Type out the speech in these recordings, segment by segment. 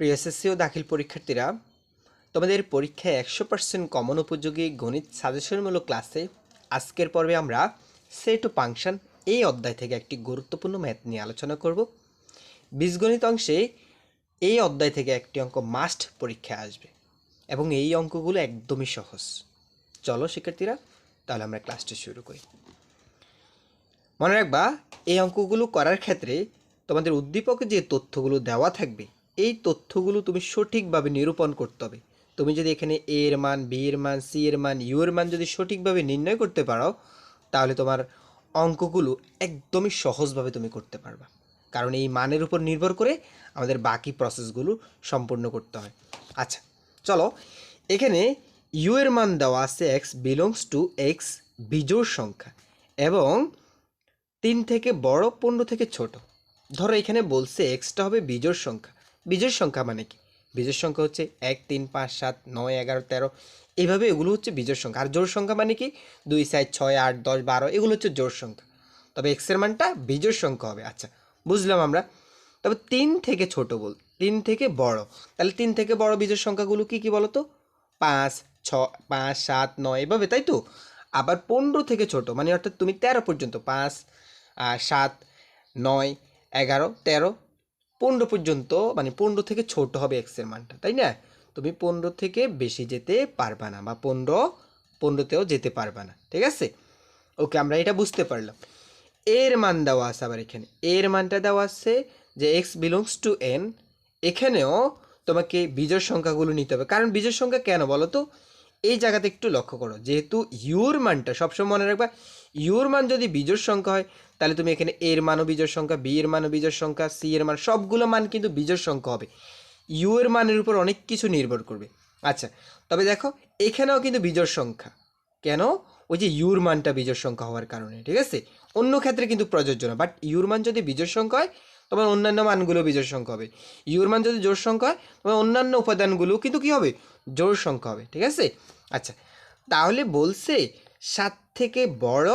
প্রিয় এসএসসি ও দাখিল পরীক্ষার্থীরা, তোমাদের পরীক্ষায় একশো পার্সেন্ট কমন উপযোগী গণিত সাজেশনমূলক ক্লাসে আজকের পর্বে আমরা সেট ও ফাংশন এই অধ্যায় থেকে একটি গুরুত্বপূর্ণ ম্যাথ নিয়ে আলোচনা করব। বীজগণিত অংশে এই অধ্যায় থেকে একটি অঙ্ক মাস্ট পরীক্ষায় আসবে এবং এই অঙ্কগুলো একদমই সহজ। চলো শিক্ষার্থীরা, তাহলে আমরা ক্লাসটি শুরু করি। মনে রাখবা, এই অঙ্কগুলো করার ক্ষেত্রে তোমাদের উদ্দীপকে যে তথ্যগুলো দেওয়া থাকবে এই তথ্যগুলো তুমি সঠিকভাবে নিরূপণ করতে হবে। তুমি যদি এখানে এ এর মান বি এর মান সি এর মান ইউ এর মান যদি সঠিকভাবে নির্ণয় করতে পারো, তাহলে তোমার অঙ্কগুলো একদমই সহজভাবে তুমি করতে পারবা। কারণ এই মানের উপর নির্ভর করে আমাদের বাকি প্রসেসগুলো সম্পূর্ণ করতে হয়। আচ্ছা চলো। এখানে ইউ এর মান দেওয়া আছে এক্স বিলংস টু এক্স বিজোড় সংখ্যা এবং তিন থেকে বড়, পনেরো থেকে ছোট। ধরো এখানে বলছে এক্সটা হবে বিজোড় সংখ্যা। বিজোড় সংখ্যা মানে কি? বিজোড় সংখ্যা হচ্ছে এক, তিন, পাঁচ, সাত, নয়, এগারো, তেরো। এইভাবে এগুলো হচ্ছে বিজোড় সংখ্যা। আর জোড় সংখ্যা মানে কি? দুই সাত ছয়, আট, দশ, বারো, এগুলো হচ্ছে জোড় সংখ্যা। তবে এক্সের মানটা বিজোড় সংখ্যা হবে। আচ্ছা বুঝলাম আমরা। তবে তিন থেকে ছোট বল, তিন থেকে বড়। তাহলে তিন থেকে বড় বিজোড় সংখ্যাগুলো কি কি বলো তো পাঁচ, ছ, পাঁচ, সাত, নয়, এভাবে, তাই তো? আবার পনেরো থেকে ছোট মানে অর্থাৎ তুমি তেরো পর্যন্ত, পাঁচ সাত, নয়, এগারো, তেরো পনেরো পর্যন্ত মানে পনেরো থেকে ছোট হবে এক্সের মানটা, তাই না? তুমি পনেরো থেকে বেশি যেতে পারবা না, বা পনেরো, পনেরোতেও যেতে পারবা না, ঠিক আছে? ওকে, আমরা এটা বুঝতে পারলাম। এর মান দেওয়া আছে আবার এখানে। এর মানটা দেওয়া আছে যে এক্স বিলংস টু এন এখানেও তোমাকে বীজের সংখ্যাগুলো নিতে হবে। কারণ বীজের সংখ্যা কেন বলো তো? এই জায়গাতে একটু লক্ষ্য করো, যেহেতু ইউর মানটা সবসময় মনে রাখবা, ইউর মান যদি বীজের সংখ্যা হয়, তাহলে তুমি এখানে এর মানও বীজের সংখ্যা, বি এর মানও বীজের সংখ্যা, সি এর মান, সবগুলো মান কিন্তু বীজের সংখ্যা হবে। ইউ এর মানের উপর অনেক কিছু নির্ভর করবে। আচ্ছা তবে দেখো, এখানেও কিন্তু বীজের সংখ্যা। কেন? ওই যে ইউর মানটা বীজের সংখ্যা হওয়ার কারণে, ঠিক আছে? অন্য ক্ষেত্রে কিন্তু প্রযোজ্য না বাট ইউর মান যদি বীজের সংখ্যা হয় তোমার অন্যান্য মানগুলো বীজের সংখ্যা হবে। ইউর মান যদি জোর সংখ্যা হয়, তোমার অন্যান্য উপাদানগুলো কিন্তু কি হবে? জোর সংখ্যা হবে, ঠিক আছে? আচ্ছা তাহলে বলছে সাত থেকে বড়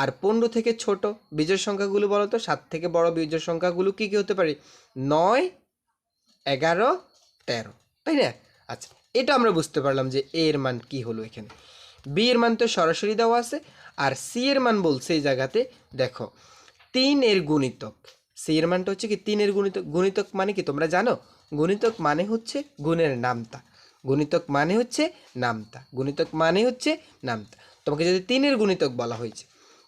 আর পনেরো থেকে ছোট বীজের সংখ্যাগুলো বলো তো, সাত থেকে বড় বীজের সংখ্যাগুলো কি কি হতে পারে? নয়, এগারো, তেরো, তাই না? আচ্ছা এটা আমরা বুঝতে পারলাম যে এ এর মান কি হলো এখানে। বি এর মান তো সরাসরি দেওয়া আছে, আর সি এর মান বলছে এই জায়গাতে, দেখো, তিন এর গুণিতক সি এর মানটা হচ্ছে কি তিনের গুণিতক গুণিতক মানে কি? তোমরা জানো? গুণিতক মানে হচ্ছে গুণের নামতা। গুণিতক মানে হচ্ছে নামতা। গুণিতক মানে হচ্ছে নামতা। তোমাকে যদি তিনের গুণিতক বলা হয়েছে,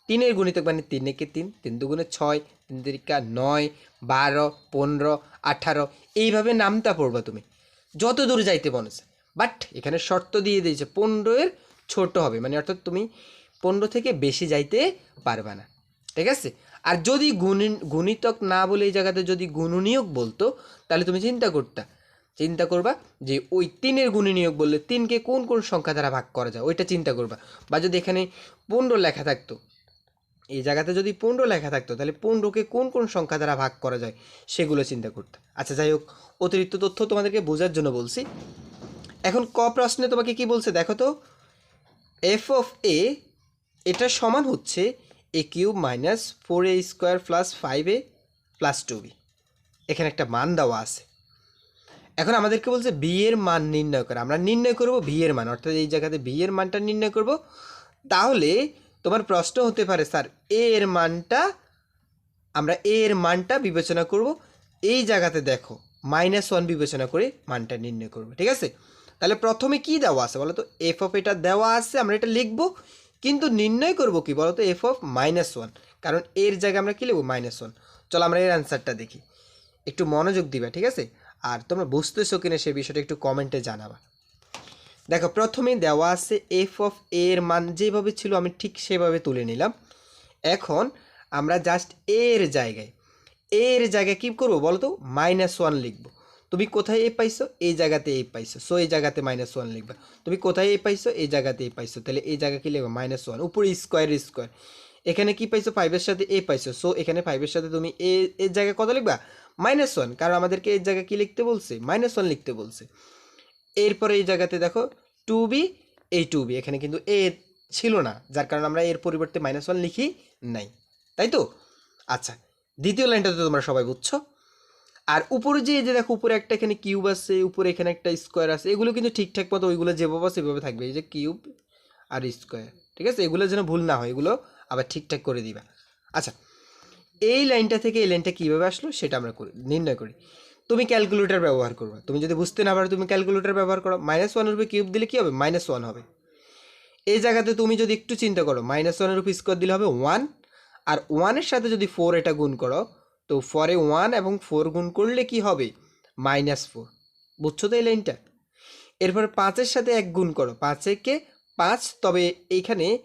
তিনের গুণিতক মানে তিন একে তিন তিন দুগুণে ছয়, তিন তিরিকা নয়, বারো, পনেরো, আঠারো, এইভাবে নামতা পড়বা তুমি। যত দূর যাইতে বলেছে। বাট এখানে শর্ত দিয়ে দিয়েছে পনেরোয়ের ছোট হবে। মানে অর্থাৎ তুমি পনেরো থেকে বেশি যাইতে পারবা না। ঠিক আছে? আর যদি গুণি, গুণিতক না বলে এই জায়গাতে যদি গুণনীয়ক বলতো, তাহলে তুমি চিন্তা করতা। চিন্তা করবা যে ওই তিনের গুণনীয়ক বললে তিনকে কোন কোন সংখ্যা দ্বারা ভাগ করা যায়, ওইটা চিন্তা করবা। বা যদি এখানে পনেরো লেখা থাকতো, এই জায়গাতে যদি পনেরো লেখা থাকতো, তাহলে পনেরোকে কোন কোন সংখ্যা দ্বারা ভাগ করা যায়, সেগুলো চিন্তা করতে। আচ্ছা যাই হোক, অতিরিক্ত তথ্য তোমাদেরকে বোঝার জন্য বলছি। এখন ক প্রশ্নে তোমাকে কি বলছে? দেখো তো এফ অফ এ এটা সমান হচ্ছে A cube minus four A square plus five A plus two B. এখানে একটা মান দেওয়া আছে। এখন আমাদেরকে বলছে বি এর মান নির্ণয় করে। আমরা নির্ণয় করব ভি এর মান, অর্থাৎ এই জায়গাতে বি এর মানটা নির্ণয় করব। তাহলে তোমার প্রশ্ন হতে পারে, স্যার, এ এর মানটা, আমরা এ এর মানটা বিবেচনা করব। এই জায়গাতে দেখো, মাইনাস ওয়ান বিবেচনা করে মানটা নির্ণয় করব, ঠিক আছে? তাহলে প্রথমে কি দেওয়া আছে বলো তো? এফ অফ এটা দেওয়া আছে, আমরা এটা লিখব। কিন্তু নির্ণয় করব কি বলো তো এফ অফ মাইনাস ওয়ান কারণ এর জায়গায় আমরা কি লিখব? মাইনাস ওয়ান চলো আমরা এর অ্যান্সারটা দেখি। একটু মনোযোগ দিবা, ঠিক আছে? আর তোমরা বুঝতেছো কিনা সে বিষয়টা একটু কমেন্টে জানাবা। দেখো প্রথমেই দেওয়া আছে এফ অফ এ এর মান যেভাবে ছিল, আমি ঠিক সেভাবে তুলে নিলাম। এখন আমরা জাস্ট এর জায়গায় এর জায়গায় কী করব বলো তো মাইনাস ওয়ান লিখব। তুমি কোথায় এ পাইছো? এই জায়গাতে এ পাইছো। সো এই জায়গাতে মাইনাস ওয়ান লিখবা। তুমি কোথায় এ পাইছো? এই জায়গাতে এ পাইছো। তাহলে এই জায়গা কি লিখবা? মাইনাস ওয়ান উপরে স্কোয়ার স্কোয়ার এখানে কি পাইছো? ফাইভের সাথে এ পাইছো। সো এখানে ফাইভের সাথে তুমি এ এর জায়গায় কত লিখবা? মাইনাস ওয়ান কারণ আমাদেরকে এর জায়গায় কি লিখতে বলছে? মাইনাস ওয়ান লিখতে বলছে। এরপরে এই জায়গাতে দেখো টু বি এই টু বি এখানে কিন্তু এ ছিল না। যার কারণে আমরা এর পরিবর্তে মাইনাস ওয়ান লিখি নাই। তাই তো? আচ্ছা দ্বিতীয় লাইনটা তো তোমরা সবাই বুঝছ? আর উপরে যে যে দেখো, উপরে একটা এখানে কিউব আছে, উপরে এখানে একটা স্কোয়ার আছে, এগুলো কিন্তু ঠিকঠাক মতো ওইগুলো যেভাবে সেভাবে থাকবে। এই যে কিউব আর স্কোয়ার ঠিক আছে? এগুলো যেন ভুল না হয়, এগুলো আবার ঠিকঠাক করে দিবা। আচ্ছা এই লাইনটা থেকে এই লাইনটা কীভাবে আসলো সেটা আমরা করি, নির্ণয় করি। তুমি ক্যালকুলেটর ব্যবহার করবে। তুমি যদি বুঝতে না পারো তুমি ক্যালকুলেটর ব্যবহার করো। মাইনাস ওয়ানের উপরে কিউব দিলে কী হবে? মাইনাস ওয়ান হবে। এই জায়গাতে তুমি যদি একটু চিন্তা করো মাইনাস ওয়ানের উপর স্কোয়ার দিলে হবে ওয়ান আর ওয়ানের সাথে যদি ফোর এটা গুণ করো তো ফোরে ওয়ান এবং ফোর গুণ করলে কি হবে? Minus four. বুঝছ তো এই লাইনটা? এরপর পাঁচের সাথে এক গুণ করো। পাঁচেকে পাঁচ। তবে এইখানে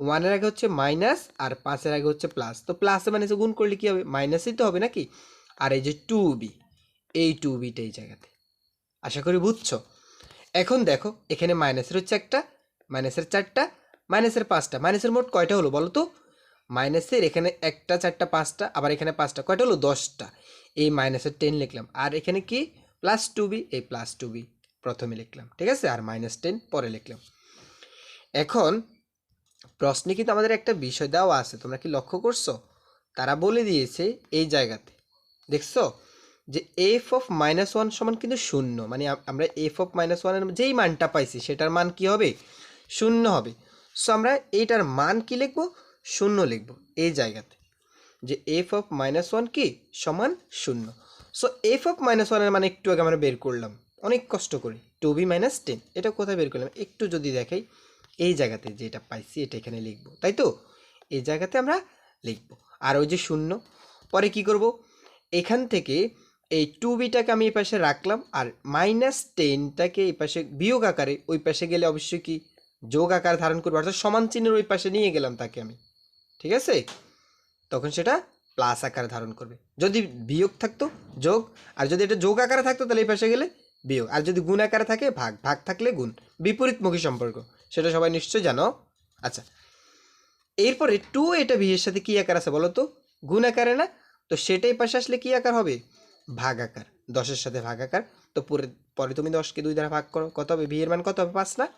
ওয়ানের আগে হচ্ছে মাইনাস আর পাঁচের আগে হচ্ছে প্লাস। তো প্লাসে মাইনাসে গুণ করলে কি হবে? মাইনাসই তো হবে নাকি? আর এই যে টু বি, এই টু বিটা এই জায়গাতে। আশা করি বুঝছ? এখন দেখো, এখানে মাইনাসের হচ্ছে একটা, মাইনাসের চারটা, মাইনাসের পাঁচটা। মাইনাসের মোট কয়টা হলো বলো তো? মাইনাসের এখানে একটা, চারটা, পাঁচটা, আবার এখানে পাঁচটা। কয়টা হলো? দশটা। এই মাইনাসের টেন লিখলাম। আর এখানে কি? Plus two B. এই প্লাস টু বি প্রথমে লিখলাম। ঠিক আছে? আর মাইনাস টেন পরে লিখলাম। এখন প্রশ্নে কিন্তু আমাদের একটা বিষয় দেওয়া আছে। তোমরা কি লক্ষ্য করছ? তারা বলে দিয়েছে এই জায়গাতে। দেখছ? যে এফ অফ মাইনাস ওয়ান সমান কিন্তু শূন্য। মানে আমরা এফ অফ মাইনাস ওয়ানের যেই মানটা পাইছি, সেটার মান কি হবে? শূন্য হবে। সো আমরা এইটার মান কি লিখব? শূন্য লিখব এই জায়গাতে। যে এফ অফ মাইনাস ওয়ান কি? সমান শূন্য। সো এফ অফ মাইনাস ওয়ানের মানে একটু আগে আমরা বের করলাম। অনেক কষ্ট করে। টু বি মাইনাস টেন এটা কোথায় বের করলাম? একটু যদি দেখাই, এই জায়গাতে যেটা পাইছি এটা এখানে লিখব। তাই তো? এই জায়গাতে আমরা লিখব। আর ওই যে শূন্য, পরে কি করব? এখান থেকে এই টু বিটাকে আমি এই পাশে রাখলাম আর মাইনাস টেনটাকে এই পাশে বিয়োগ আকারে, ওই পাশে গেলে অবশ্যই কি? যোগ আকার ধারণ করব। অর্থাৎ সমান চিহ্নের ওই পাশে নিয়ে গেলাম তাকে আমি। ঠিক আছে? তখন সেটা প্লাস আকারে ধারণ করবে। যদি বিয়োগ থাকতো, যোগ। আর যদি এটা যোগ আকারে থাকতো, তাহলে এই পাশে গেলে বিয়োগ। আর যদি গুণ আকারে থাকে, ভাগ। ভাগ থাকলে গুণ। বিপরীতমুখী সম্পর্ক। সেটা সবাই নিশ্চয়ই জানো? আচ্ছা। এরপরে টু এটা এর সাথে কী আকার আছে বলো তো? গুণ আকারে না? তো সেটাই পাশে আসলে কী আকার হবে? ভাগ আকার। দশের সাথে ভাগ আকার। তো পরে পরে তুমি দশকে দুই দ্বারা ভাগ করো। কত হবে? ভি এর মান কত হবে? পাঁচ না?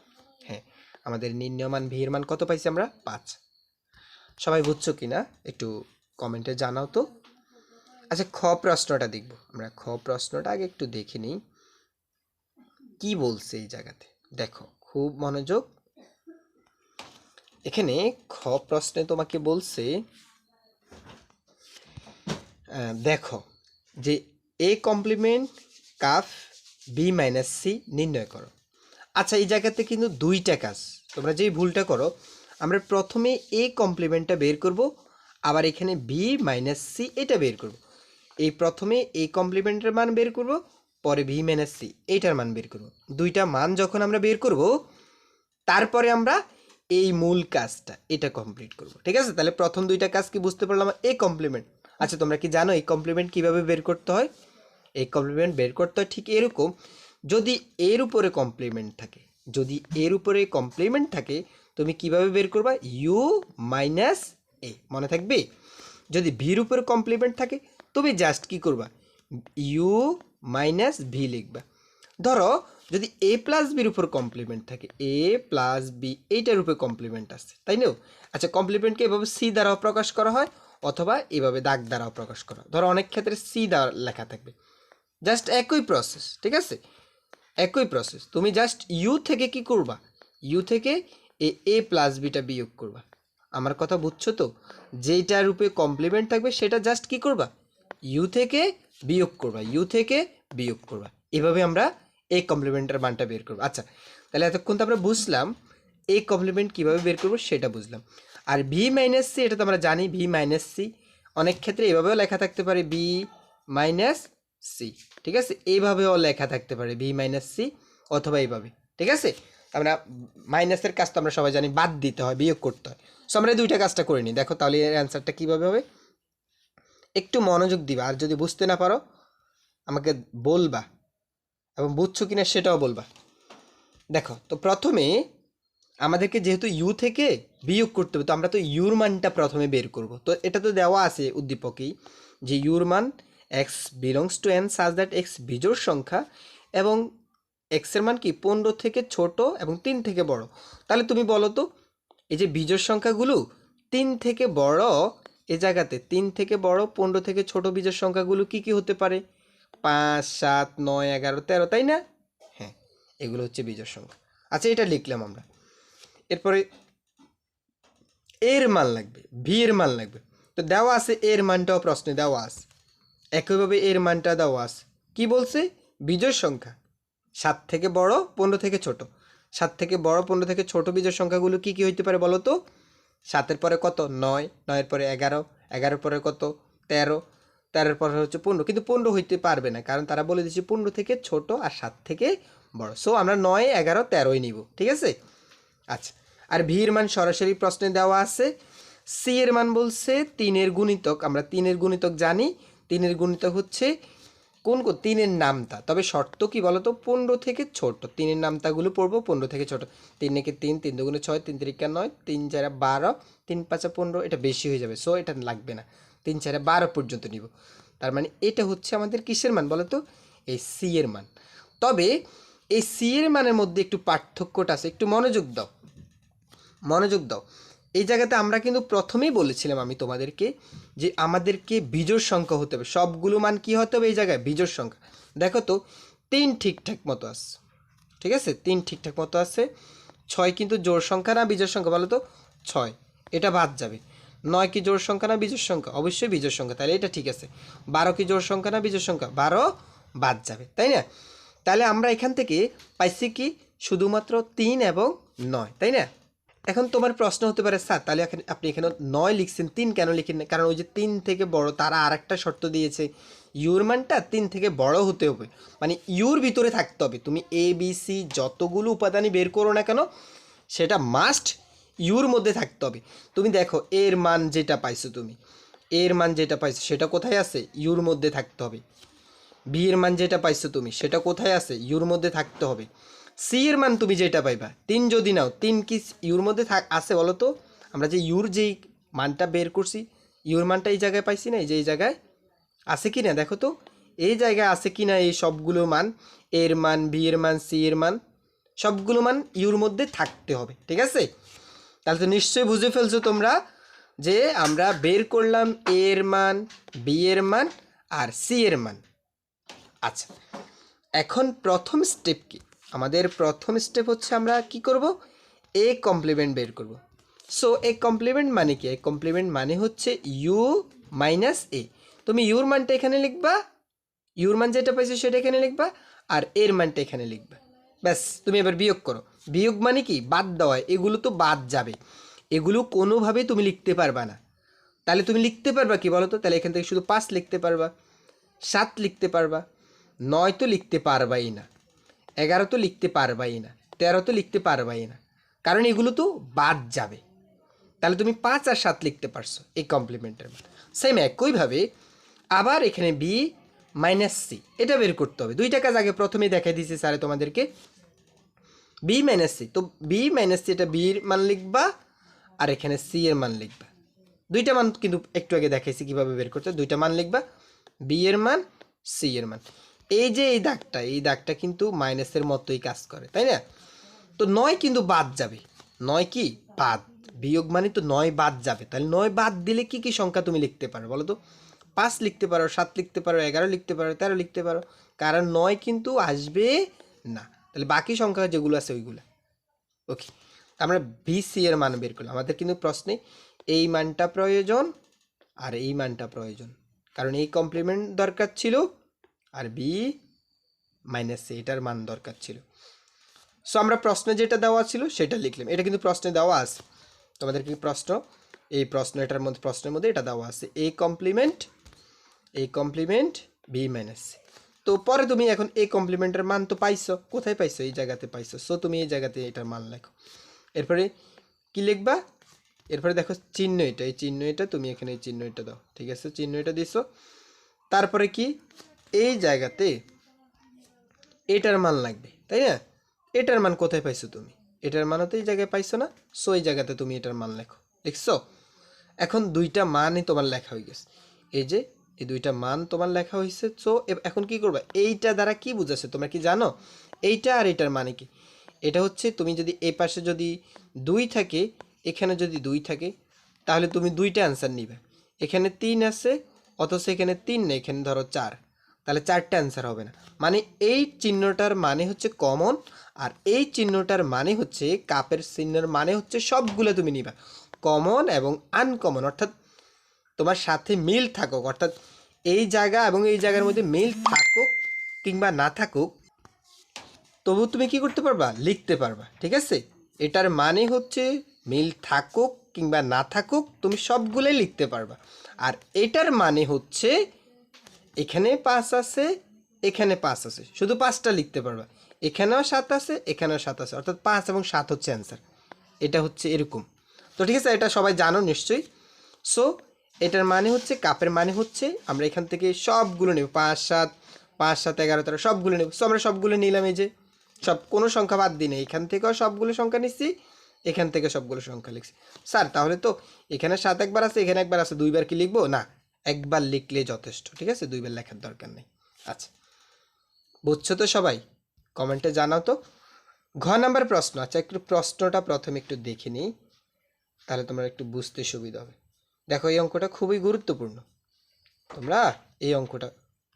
হ্যাঁ। আমাদের নির্ণয় মান ভি মান কত পাইছি আমরা? পাঁচ। সবাই বুঝছ কি না, একটু কমেন্টে জানাও তো। আচ্ছা খ প্রশ্নটা দেখব। আমরা খ প্রশ্নটা আগে একটু দেখে নিই। কি বলছে এই জায়গাতে? দেখো, খুব মনোযোগ। এখানে খ প্রশ্নে তোমাকে বলছে দেখো, যে A complement calf B minus C নির্ণয় করো। আচ্ছা এই জায়গাতে কিন্তু দুইটা কাজ। তোমরা যেই ভুলটা করো আমরা প্রথমে এ কমপ্লিমেন্টটা বের করব, আবার এখানে বি মাইনাস সি এটা বের করব। এই প্রথমে এই কমপ্লিমেন্টের মান বের করব, পরে ভি মাইনাস সি এইটার মান বের করব। দুইটা মান যখন আমরা বের করব, তারপরে আমরা এই মূল কাজটা, এটা কমপ্লিট করব। ঠিক আছে? তাহলে প্রথম দুইটা কাজ কি বুঝতে পারলাম? এ কমপ্লিমেন্ট আচ্ছা তোমরা কি জানো এই কমপ্লিমেন্ট কীভাবে বের করতে হয়? এই কমপ্লিমেন্ট বের করতে হয় ঠিক এরকম, যদি এর উপরে কমপ্লিমেন্ট থাকে, যদি এর উপরে কমপ্লিমেন্ট থাকে তুমি কীভাবে বের করবা? ইউ মাইনাস এ মনে থাকবে? যদি ভির উপরে কমপ্লিমেন্ট থাকে, তুমি জাস্ট কি করবা? ইউ মাইনাস ভি লিখবা। ধরো, যদি এ প্লাস বির উপর কমপ্লিমেন্ট থাকে এ প্লাস বি এইটার উপরে কমপ্লিমেন্ট আছে, তাই না? আচ্ছা কমপ্লিমেন্টকে এভাবে সি দ্বারাও প্রকাশ করা হয়, অথবা এভাবে দাগ দ্বারাও প্রকাশ করা ধরো, অনেক ক্ষেত্রে সি দ্বারা লেখা থাকবে। জাস্ট একই প্রসেস ঠিক আছে? একই প্রসেস তুমি জাস্ট ইউ থেকে কি করবা? ইউ থেকে এ এ প্লাস বিটা বিয়োগ করবা। আমার কথা বুঝছ তো? যেইটার রূপে কমপ্লিমেন্ট থাকবে, সেটা জাস্ট কি করবা? ইউ থেকে বিয়োগ করবা ইউ থেকে বিয়োগ করবা। এভাবে আমরা এই কমপ্লিমেন্টের মানটা বের করব। আচ্ছা তাহলে এতক্ষণ তো আমরা বুঝলাম এই কমপ্লিমেন্ট কীভাবে বের করব সেটা বুঝলাম। আর ভি মাইনাস সি এটা তো আমরা জানি ভি মাইনাস সি অনেক ক্ষেত্রে এভাবেও লেখা থাকতে পারে বি মাইনাস সি ঠিক আছে? এইভাবেও লেখা থাকতে পারে ভি মাইনাস সি অথবা এইভাবে ঠিক আছে? আমরা মাইনাসের কাজ তো আমরা সবাই জানি, বাদ দিতে হয়, বিয়োগ করতে হয়। সো আমরা দুইটা কাজটা করে নিই। দেখো তাহলে এর অ্যান্সারটা কীভাবে হবে? একটু মনোযোগ দিবা, আর যদি বুঝতে না পারো, আমাকে বলবা এবং বুঝছ কি না সেটাও বলবা। দেখো, তো প্রথমে আমাদেরকে যেহেতু ইউ থেকে বিয়োগ করতে হবে, তো আমরা তো ইউর মানটা প্রথমে বের করব। তো এটা তো দেওয়া আছে উদ্দীপকেই যে ইউর মান X belongs to N such that X বিজোড় সংখ্যা এবং এক্সের মান কি? পনেরো থেকে ছোট এবং তিন থেকে বড়। তাহলে তুমি বলো তো, এই যে বিজোড় সংখ্যাগুলো, তিন থেকে বড় এ জায়গাতে, তিন থেকে বড়, পনেরো থেকে ছোট বীজের সংখ্যাগুলো কি কি হতে পারে? পাঁচ, সাত, নয়, এগারো, তেরো, তাই না? হ্যাঁ এগুলো হচ্ছে বিজোড় সংখ্যা। আচ্ছা এটা লিখলাম আমরা। এরপরে এর মান লাগবে, ভি এর মান লাগবে। তো দেওয়া আছে এর মানটাও প্রশ্নে দেওয়া আছে। একইভাবে এর মানটা দেওয়া আছে। কি বলছে? বিজোড় সংখ্যা। সাত থেকে বড়, পনেরো থেকে ছোট। সাত থেকে বড়, পনেরো থেকে ছোট বীজের সংখ্যাগুলো কি কি হইতে পারে বলো তো? সাতের পরে কত? নয়। নয়ের পরে এগারো। এগারোর পরে কত? তেরো। তেরোর পরে হচ্ছে পনেরো। কিন্তু পনেরো হইতে পারবে না, কারণ তারা বলে দিচ্ছে পনেরো থেকে ছোট আর সাত থেকে বড়। সো আমরা নয়, এগারো, তেরোই নিব, ঠিক আছে? আচ্ছা আর ভির মান সরাসরি প্রশ্নে দেওয়া আছে। সি এর মান বলছে তিনের গুণিতক। আমরা তিনের গুণিতক জানি। তিনের গুণিতক হচ্ছে কোন তিনের নামতা। তবে শর্ত কি বলতো? পনেরো থেকে ছোট। তিনের নামতাগুলো পড়ব, পনেরো থেকে ছোট। তিন একে তিন তিন দুগুণে ছয়, তিন তিরিকা নয়, তিন চারে বারো, তিন পাঁচা পনেরো, এটা বেশি হয়ে যাবে। সো এটা লাগবে না। তিন চারে বারো পর্যন্ত নিব। তার মানে এটা হচ্ছে আমাদের কিসের মান বলতো? এই সি এর মান। তবে এই সি এর মানের মধ্যে একটু পার্থক্যটা আছে। একটু মনোযোগ দাও। মনোযোগ দাও। এই জায়গাতে আমরা কিন্তু প্রথমেই বলেছিলাম আমি তোমাদেরকে যে আমাদেরকে বিজোড় সংখ্যা হতে হবে। সবগুলো মান কি হতে হবে? এই জায়গায় বিজোড় সংখ্যা। দেখো তো, তিন ঠিকঠাক মতো আছে। ঠিক আছে? তিন ঠিকঠাক মতো আছে। ছয় কিন্তু জোড় সংখ্যা না বিজোড় সংখ্যা বলো তো? ছয়। এটা বাদ যাবে। নয় কি জোড় সংখ্যা না বিজোড় সংখ্যা? অবশ্যই বিজোড় সংখ্যা। তাহলে এটা ঠিক আছে। বারো কি জোড় সংখ্যা না বিজোড় সংখ্যা? বারো বাদ যাবে। তাই না? তাহলে আমরা এখান থেকে পাইছি কি? শুধুমাত্র তিন এবং নয়। তাই না? এখন তোমার প্রশ্ন হতে পারে, স্যার, তাহলে এখন আপনি এখানে নয় লিখছেন, তিন কেন লিখেন না কারণ ওই যে তিন থেকে বড়, তারা আর একটা শর্ত দিয়েছে, ইউর মানটা তিন থেকে বড় হতে হবে। মানে ইউর ভিতরে থাকতে হবে। তুমি এ বি সি যতগুলো উপাদানই বের করো না কেন, সেটা মাস্ট ইউর মধ্যে থাকতে হবে। তুমি দেখো, এর মান যেটা পাইছো তুমি, এর মান যেটা পাইছো সেটা কোথায় আছে? ইউর মধ্যে থাকতে হবে। বি এর মান যেটা পাইছো তুমি, সেটা কোথায় আছে? ইউর মধ্যে থাকতে হবে। সি এর মান তুমি যেটা পাইবা, তিন যদি নাও, তিন কি ইউর মধ্যে থাক, আছে বলো তো আমরা যে ইউর যেই মানটা বের করছি, ইউর মানটা এই জায়গায় পাইছি না, এই যে এই জায়গায় আছে কি না দেখো তো, এই জায়গায় আছে কি না এই সবগুলো মান? এর মান, বি এর মান, সি এর মান, সবগুলো মান ইউর মধ্যে থাকতে হবে, ঠিক আছে? তাহলে তো নিশ্চয়ই বুঝে ফেলছো তোমরা যে আমরা বের করলাম এর মান, বি এর মান আর সি এর মান। আচ্ছা এখন প্রথম স্টেপ কি? আমাদের প্রথম স্টেপ হচ্ছে আমরা কি করব? এ কমপ্লিমেন্ট বের করব। সো এ কমপ্লিমেন্ট মানে কি? এ কমপ্লিমেন্ট মানে হচ্ছে ইউ মাইনাস এ তুমি ইউর মানটা এখানে লিখবা ইউর মান যেটা পাইছো সেটা এখানে লিখবা, আর এর মানটা এখানে লিখবা। ব্যাস, তুমি এবার বিয়োগ করো। বিয়োগ মানে কি? বাদ দেওয়া এগুলো তো বাদ যাবে। এগুলো কোনোভাবেই তুমি লিখতে পারবা না। তাহলে তুমি লিখতে পারবা কি বলো তো তাহলে এখান থেকে শুধু পাঁচ লিখতে পারবা, সাত লিখতে পারবা, নয় তো লিখতে পারবাই না। এগারো তো লিখতে পারবাই না, তেরো তো লিখতে পারবাই না। কারণ এগুলো তো বাদ যাবে। তাহলে তুমি পাঁচ আর সাত লিখতে পারছ এই কমপ্লিমেন্টের মান সেম একইভাবে আবার এখানে বি মাইনাস সি এটা বের করতে হবে। দুইটা কাজ আগে প্রথমেই দেখাই দিয়েছি স্যারে তোমাদেরকে। বি মাইনাস সি তো বি মাইনাস সি এটা বির মান লিখবা আর এখানে সি এর মান লিখবা। দুইটা মান কিন্তু একটু আগে দেখাইছি কীভাবে বের করতে দুইটা মান লিখবা বি এর মান সি এর মান। এই যে এই দাগটা এই দাগটা কিন্তু মাইনাসের মতোই কাজ করে, তাই না? তো নয় কিন্তু বাদ যাবে। নয় কি? বাদ। বিয়োগ মানে তো নয় বাদ যাবে। তাহলে নয় বাদ দিলে কি কি সংখ্যা তুমি লিখতে পারো বলো তো? পাঁচ লিখতে পারো, সাত লিখতে পারো, এগারো লিখতে পারো, তেরো লিখতে পারো। কারণ নয় কিন্তু আসবে না। তাহলে বাকি সংখ্যা যেগুলো আছে ওইগুলো। ওকে আমরা ভিসি এর মান বের করলাম। আমাদের কিন্তু প্রশ্নে এই মানটা প্রয়োজন আর এই মানটা প্রয়োজন। কারণ এই কমপ্লিমেন্ট দরকার ছিল আর বি মাইনাস সি এটার মান দরকার ছিল। সো আমরা প্রশ্নে যেটা দেওয়া ছিল, সেটা লিখলাম। এটা কিন্তু প্রশ্নে দেওয়া আছে। তোমাদের কি প্রশ্ন? এই প্রশ্ন, এটার মধ্যে, প্রশ্নের মধ্যে এটা দেওয়া আছে। A complement A complement B minus C তো পরে তুমি এখন এই কমপ্লিমেন্টের মান তো পাইছো। কোথায় পাইছো? এই জায়গাতে পাইছো। সো তুমি এই জায়গাতে এটার মান লেখো। এরপরে কি লিখবা? এরপরে দেখো চিহ্ন এটা। এই চিহ্ন এটা, তুমি এখানে এই চিহ্ন এটা দাও। ঠিক আছে? চিহ্ন এটা দিছো। তারপরে কি? এই জায়গাতে এটার মান লাগবে, তাই না? এটার মান কোথায় পাইছো তুমি? এটার মানও তো এই জায়গায় পাইছো না? সো এই জায়গাতে তুমি এটার মান লেখো। লিখছো এখন দুইটা মানই তোমার লেখা হয়ে গেছে। এই যে, এই দুইটা মান তোমার লেখা হয়েছে সো এখন কি করবা? এইটা দ্বারা কি বুঝাচ্ছে? তোমরা কি জানো? এইটা আর এটার মানে কি? এটা হচ্ছে তুমি যদি এই পাশে যদি দুই থাকে, এখানে যদি দুই থাকে, তাহলে তুমি দুইটা অ্যান্সার নিবে। এখানে তিন আছে, অথচ এখানে তিন নেই, এখানে ধরো চার। তাহলে চারটে অ্যান্সার হবে না। মানে এই চিহ্নটার মানে হচ্ছে কমন আর এই চিহ্নটার মানে হচ্ছে কাপের চিহ্নের মানে হচ্ছে সবগুলো তুমি নিবা। কমন এবং আনকমন অর্থাৎ তোমার সাথে মিল থাকুক, অর্থাৎ এই জায়গা এবং এই জায়গার মধ্যে মিল থাকুক কিংবা না থাকুক, তবু তুমি কি করতে পারবা? লিখতে পারবা, ঠিক আছে? এটার মানে হচ্ছে মিল থাকুক কিংবা না থাকুক, তুমি সবগুলোই লিখতে পারবা। আর এটার মানে হচ্ছে এখানে পাঁচ আছে, এখানে পাঁচ আছে। শুধু পাঁচটা লিখতে পারবা। এখানেও সাত আছে, এখানেও সাত আছে। অর্থাৎ পাঁচ এবং সাত হচ্ছে অ্যান্সার এটা হচ্ছে এরকম। তো ঠিক আছে, এটা সবাই জানো নিশ্চয়ই। সো এটার মানে হচ্ছে কাপের মানে হচ্ছে, আমরা এখান থেকে সবগুলো নেব। পাঁচ, সাত পাঁচ, সাত, এগারো, তেরো, সবগুলো নেব। সো আমরা সবগুলো নিলাম এই যে। সব, কোনো সংখ্যা বাদ দিই না। এখান থেকেও সবগুলো সংখ্যা নিচ্ছি এখান থেকে সবগুলো সংখ্যা লিখছি। স্যার, তাহলে তো এখানে সাত একবার আছে, এখানে একবার আছে, দুইবার কি লিখব? না। একবার লিখলে যথেষ্ট, ঠিক আছে? দুইবার লেখার দরকার নেই। আচ্ছা। বুঝছ তো সবাই? কমেন্টে জানাও তো। ঘ নাম্বার প্রশ্ন। আচ্ছা একটু প্রশ্নটা প্রথমে একটু দেখে নিই, তাহলে তোমরা একটু বুঝতে সুবিধা হবে। দেখো, এই অঙ্কটা খুবই গুরুত্বপূর্ণ। তোমরা এই অঙ্কটা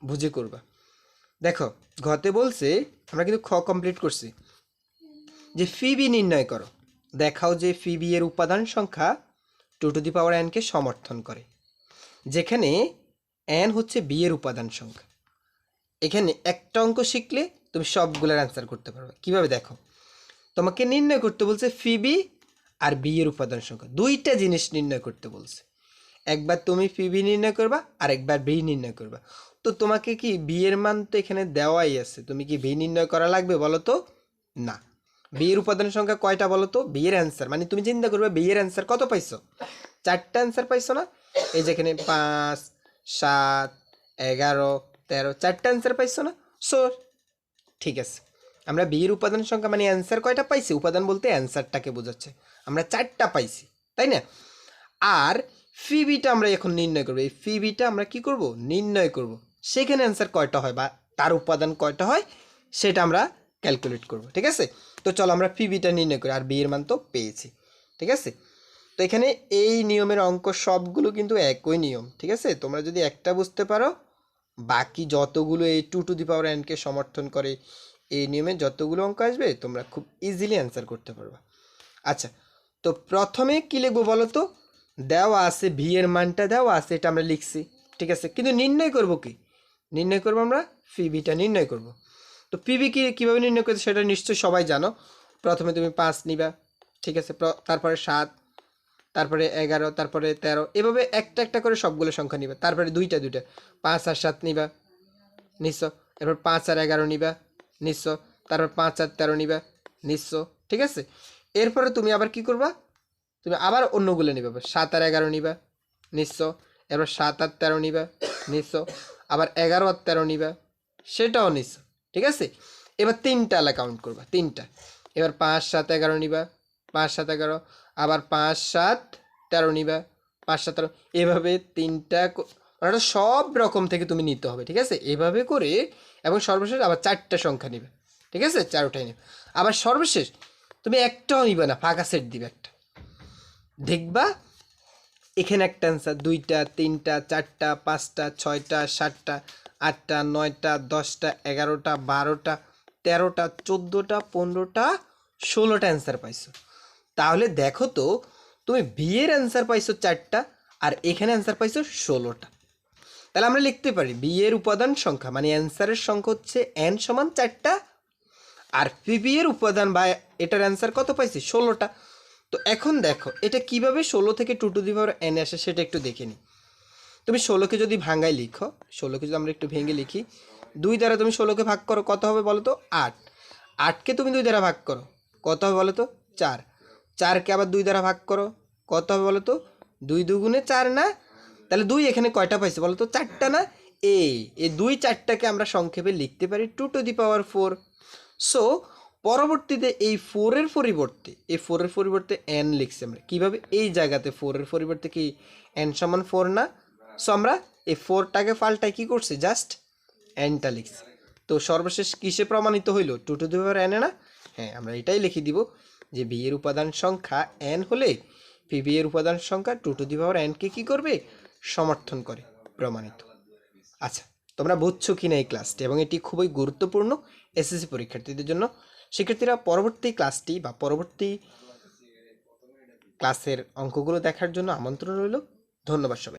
বুঝে করবা। দেখো, ঘতে বলছে, আমরা কিন্তু খ কমপ্লিট করছি। যে ফিবি নির্ণয় করো। দেখাও যে ফিবি এর উপাদান সংখ্যা টু টু দি পাওয়ার এনকে সমর্থন করে। যেখানে অ্যান হচ্ছে বি এর উপাদান সংখ্যা। এখানে একটা অঙ্ক শিখলে তুমি সবগুলোর অ্যান্সার করতে পারবে। কীভাবে দেখো? তোমাকে নির্ণয় করতে বলছে ফিবি আর বি এর উপাদান সংখ্যা। দুইটা জিনিস নির্ণয় করতে বলছে। একবার তুমি ফিবি নির্ণয় করবা আর একবার বি নির্ণয় করবা। তো তোমাকে কি বি এর মান তো এখানে দেওয়াই আছে। তুমি কি বি নির্ণয় করা লাগবে বলো তো? না। বি এর উপাদান সংখ্যা কয়টা বলো তো? বি এর অ্যান্সার মানে তুমি চিন্তা করবে বি এর অ্যান্সার কত পাইছো? চারটা অ্যান্সার পাইছো না? এই যেখানে পাঁচ, সাত, এগারো, তেরো, চারটা অ্যান্সার পাইছো না? সো ঠিক আছে। আমরা বিয়ের উপাদান সংখ্যা মানে অ্যান্সার কয়টা পাইছি? উপাদান বলতে অ্যান্সারটাকে বোঝাচ্ছে। আমরা চারটা পাইছি, তাই না? আর ফিবিটা আমরা এখন নির্ণয় করব। এই ফিবিটা আমরা কি করব? নির্ণয় করব। সেখানে অ্যান্সার কয়টা হয় বা তার উপাদান কয়টা হয়, সেটা আমরা ক্যালকুলেট করব। ঠিক আছে? তো চলো আমরা ফিবিটা নির্ণয় করি। আর বিয়ের মান তো পেয়েছি। ঠিক আছে? তো এখানে এই নিয়মের অঙ্ক সবগুলো কিন্তু একই নিয়ম, ঠিক আছে? তোমরা যদি একটা বুঝতে পারো, বাকি যতগুলো এই টু টু দি পাওয়ার এনকে সমর্থন করে এই নিয়মে যতগুলো অঙ্ক আসবে, তোমরা খুব ইজিলি অ্যান্সার করতে পারবে। আচ্ছা তো প্রথমে কী লিখব বলো তো? দেওয়া আছে ভি এর মানটা, দেওয়া আছে এটা আমরা লিখছি, ঠিক আছে? কিন্তু নির্ণয় করব কি? নির্ণয় করব আমরা পিভিটা নির্ণয় করব। তো পিভি কি, কীভাবে নির্ণয় করতে সেটা নিশ্চয়ই সবাই জানো। প্রথমে তুমি পাঁচ নিবা, ঠিক আছে? তারপরে সাত তারপরে এগারো, তারপরে তেরো, এভাবে একটা একটা করে সবগুলো সংখ্যা নিবা। তারপরে দুইটা দুইটা। পাঁচ আর সাত নিবা নিশ্চ এরপর পাঁচ আর এগারো নিবা নিশ্চ তারপর পাঁচ আর তেরো নিবা নিশ্চ ঠিক আছে? এরপরে তুমি আবার কি করবা? তুমি আবার অন্যগুলো নিবা। সাত আর এগারো নিবা নিশ্চ এরপর সাত আর তেরো নিবা নিশ্চ আবার এগারো আর তেরো নিবা, সেটাও নিশ্চ ঠিক আছে? এবার তিনটা আলা কাউন্ট করবা, তিনটা। এবার পাঁচ, সাত, এগারো নিবা, পাঁচ, সাত, এগারো। আবার পাঁচ সাত তেরো নিবা, পাঁচ সাত তেরো। এভাবে তিনটা মানে ওটা সব রকম থেকে তুমি নিতে হবে, ঠিক আছে? এভাবে করে এবং সর্বশেষ আবার চারটা সংখ্যা নিবে, ঠিক আছে? চারোটাই নেবে। আবার সর্বশেষ তুমি একটাও নিবে না, ফাঁকা সেট দিবে একটা। দেখবা, এখানে একটা অ্যান্সার দুইটা, তিনটা, চারটা, পাঁচটা, ছয়টা, সাতটা, আটটা, নয়টা, দশটা, এগারোটা, বারোটা, তেরোটা, চোদ্দোটা, পনেরোটা, ষোলোটা অ্যান্সার পাইছো। তাহলে দেখো তো, তুমি বিয়ের অ্যান্সার পাইছো চারটা আর এখানে অ্যান্সার পাইছো ষোলোটা। তাহলে আমরা লিখতে পারি বিয়ের উপাদান সংখ্যা মানে অ্যান্সারের সংখ্যা হচ্ছে এন সমান চারটা আর পিবি এর উপাদান বা এটার অ্যান্সার কত পাইছি? ষোলোটা। তো এখন দেখো, এটা কীভাবে ষোলো থেকে two to the power N আসে সেটা একটু দেখে নিই তুমি ষোলোকে যদি ভাঙ্গায় লিখো, ষোলোকে যদি আমরা একটু ভেঙে লিখি, দুই দ্বারা তুমি ষোলোকে ভাগ করো, কত হবে বলো তো? আট। আটকে তুমি দুই দ্বারা ভাগ করো, কত হবে বলো তো? চার। চারকে আবার দুই দ্বারা ভাগ করো। কত হবে বলো তো? দুই দুগুণে চার না? তাহলে দুই এখানে কয়টা পাইছে বলো তো? চারটা না? এই এই দুই চারটাকে আমরা সংক্ষেপে লিখতে পারি two to the power four. So, পরবর্তীতে এই ফোরের পরিবর্তে, এই ফোরের পরিবর্তে এন লিখছি আমরা। কীভাবে? এই জায়গাতে ফোরের পরিবর্তে কি এন সমান ফোর না? সো আমরা এই ফোরটাকে পাল্টায় কী করছি? জাস্ট এনটা লিখছি। তো সর্বশেষ কিসে প্রমাণিত হইল? টু টু দি পাওয়ার এনে না? হ্যাঁ আমরা এটাই লিখে দিব। যে বি এর উপাদান সংখ্যা এন হলে পিবি এর উপাদান সংখ্যা টু টু দি পাওয়ার এনকে কী করবে? সমর্থন করে, প্রমাণিত। আচ্ছা তোমরা বুঝছ কি না এই ক্লাসটি এবং এটি খুবই গুরুত্বপূর্ণ এসএসসি পরীক্ষার্থীদের জন্য। শিক্ষার্থীরা পরবর্তী ক্লাসটি বা পরবর্তী ক্লাসের অঙ্কগুলো দেখার জন্য আমন্ত্রণ রইল। ধন্যবাদ সবাই